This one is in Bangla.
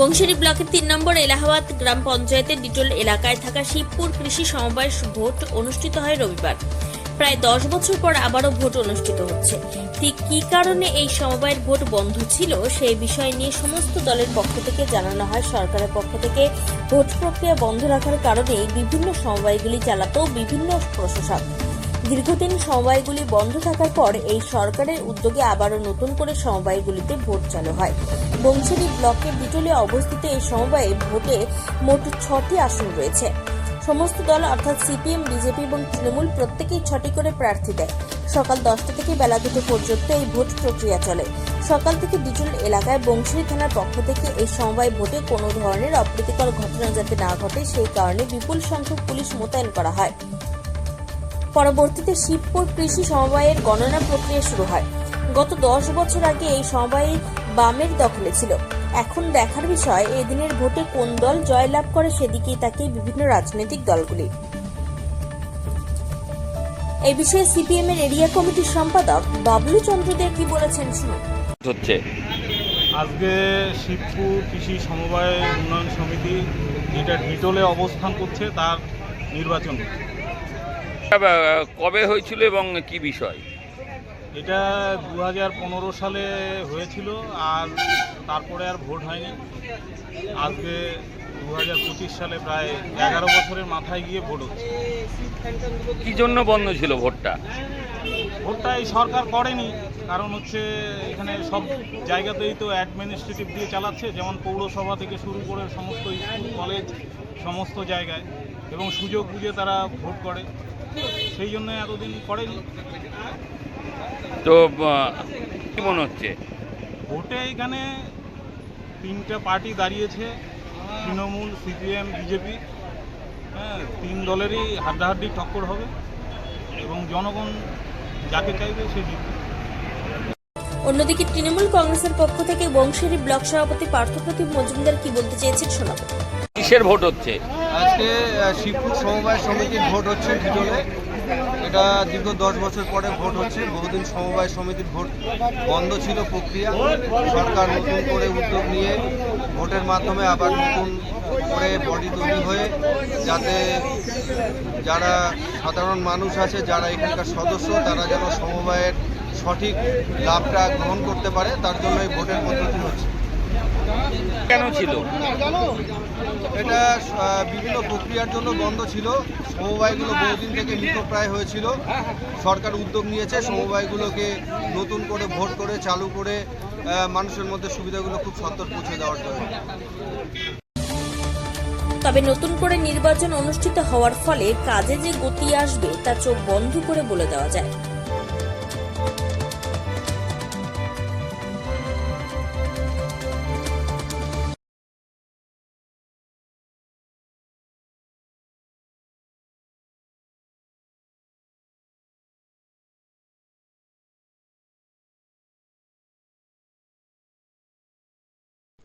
বংশেরি ব্লকের তিন নম্বর এলাহাবাদ গ্রাম পঞ্চায়েতের ডিটোল এলাকায় থাকা শিবপুর কৃষি সমবায় ভোট অনুষ্ঠিত হয় রবিবার। প্রায় দশ বছর পর আবারও ভোট অনুষ্ঠিত হচ্ছে। ঠিক কি কারণে এই সমবায়ের ভোট বন্ধ ছিল সেই বিষয় নিয়ে সমস্ত দলের পক্ষ থেকে জানানো হয়। সরকারের পক্ষ থেকে ভোট প্রক্রিয়া বন্ধ রাখার কারণে বিভিন্ন সমবায়গুলি চালাতেও বিভিন্ন প্রশাসক। দীর্ঘদিন সমবায়গুলি বন্ধ থাকার পর এই সরকারের উদ্যোগে আবারও নতুন করে সমবায়গুলিতে ভোট চালু হয়। বংশালী ব্লকের বিটলে অবস্থিত এই সমবায়ে ভোটে মোট ছটি আসন রয়েছে। সমস্ত দল অর্থাৎ সিপিএম, বিজেপি এবং তৃণমূল প্রত্যেকেই ছটি করে প্রার্থী দেয়। সকাল দশটা থেকে বেলা দুটো পর্যন্ত এই ভোট প্রক্রিয়া চলে। সকাল থেকে বিটুল এলাকায় বংশী থানার পক্ষ থেকে এই সমবায় ভোটে কোনো ধরনের অপ্রীতিকর ঘটনা যাতে না ঘটে, সেই কারণে বিপুল সংখ্যক পুলিশ মোতায়েন করা হয়। পরবর্তীতে শিবপুর কৃষি সমবায়ের গণনা প্রক্রিয়া শুরু হয়। গত দশ বছর আগে এই সমবায় বামের দখলে ছিল। এখন দেখার বিষয় এদিনের ভোটে কোন দল জয়লাভ করে সেদিকেই তাকে বিভিন্ন রাজনৈতিক দলগুলি। এই বিষয়ে সিপিএম এর এরিয়া কমিটির সম্পাদক বাবলু চন্দ্র দে কি বলেছেন শুনুন। হচ্ছে। আজকে শিবপুর কৃষি সমবায় উন্নয়ন সমিতি যেটা ডিটোলে অবস্থান করছে তার নির্বাচন কবে হয়েছিল এবং কি বিষয়? এটা দু হাজার পনেরো সালে হয়েছিল আর তারপরে আর ভোট হয়নি। আজকে দু হাজার পঁচিশ সালে প্রায় এগারো বছরের মাথায় গিয়ে ভোট হচ্ছে। কি জন্য বন্ধ ছিল ভোটটা? ভোটটা এই সরকার করেনি কারণ হচ্ছে এখানে সব জায়গাতেই তো অ্যাডমিনিস্ট্রেটিভ দিয়ে চালাচ্ছে যেমন পৌরসভা থেকে শুরু করে সমস্ত স্কুল কলেজ সমস্ত জায়গায় এবং সুযোগ বুঝে তারা ভোট করে। সেই জন্য এতদিন করেনি। তো কি মনে হচ্ছে? ভোটে এখানে তিনটা পার্টি দাঁড়িয়েছে তৃণমূল সিপিএম বিজেপি। হ্যাঁ তিন দলেরই হাড্ডাহাড্ডি টক্কর হবে এবং জনগণ যাকে চাইবে সে জিতবে। অন্যদিকে তৃণমূল কংগ্রেসের পক্ষ থেকে বংশেরী ব্লক সভাপতি পার্থপ্রতিম মজুমদার কি বলতে চেয়েছেন শোনাবো। কিসের ভোট হচ্ছে? আজকে শিবপুর সমবায় সমিতির ভোট হচ্ছে ভিতরে। এটা দীর্ঘ দশ বছর পরে ভোট হচ্ছে। বহুদিন সমবায় সমিতির ভোট বন্ধ ছিল প্রক্রিয়া। সরকার নতুন করে উদ্যোগ নিয়ে ভোটের মাধ্যমে আবার নতুন করে বডি তৈরি হয়ে যাতে যারা সাধারণ মানুষ আছে, যারা এখানকার সদস্য, তারা যেন সমবায়ের সঠিক লাভটা গ্রহণ করতে পারে, তার জন্য এই ভোটের পদ্ধতি হচ্ছে। কেন ছিল? এটা বিভিন্ন প্রক্রিয়ার জন্য বন্ধ ছিল। সমবায়গুলো বহুদিন থেকে মৃতপ্রায় হয়েছিল। সরকার উদ্যোগ নিয়েছে সমবায়গুলোকে নতুন করে ভোট করে চালু করে মানুষের মধ্যে সুবিধাগুলো খুব সত্তর পৌঁছে দেওয়ার জন্য। তবে নতুন করে নির্বাচন অনুষ্ঠিত হওয়ার ফলে কাজে যে গতি আসবে তা চোখ বন্ধ করে বলে দেওয়া যায়।